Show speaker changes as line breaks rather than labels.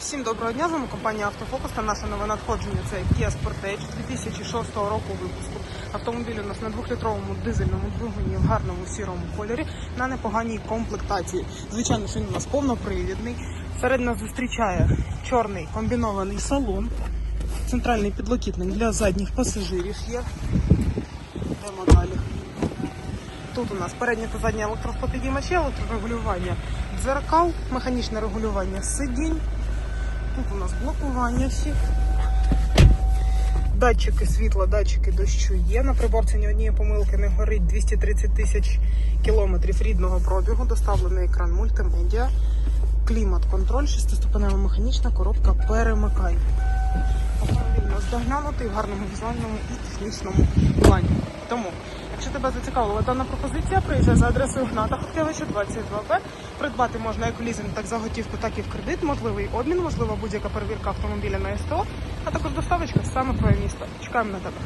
Всім доброго дня, з вами компанія Автофокус та наше нове надходження це Kia Sportage 2006 року випуску. Автомобіль у нас на двохлітровому дизельному двигуні в гарному сірому кольорі на непоганій комплектації. Звичайно, що він у нас повнопривідний. Серед нас зустрічає чорний комбінований салон, центральний підлокітник для задніх пасажирів є. Йдемо далі. Тут у нас передні та задні електроскопідіймачі, електрорегулювання дзеркал, механічне регулювання сидінь. У нас блокування всі. Датчики світла, датчики дощу є. На приборці ні однієї помилки не горить 230 тисяч кілометрів рідного пробігу, доставлений екран мультимедіа, клімат-контроль, шестиступенева механічна коробка перемикань. Доглянутий в гарному візуальному і технічному плані. Тому, якщо тебе зацікавила дана пропозиція, приїжджай за адресою Гната Хоткевича 22Б. Придбати можна як у лізинг, так за готівку, так і в кредит, можливий обмін, можлива будь-яка перевірка автомобіля на СТО, а також доставочка саме твоє місто. Чекаємо на тебе.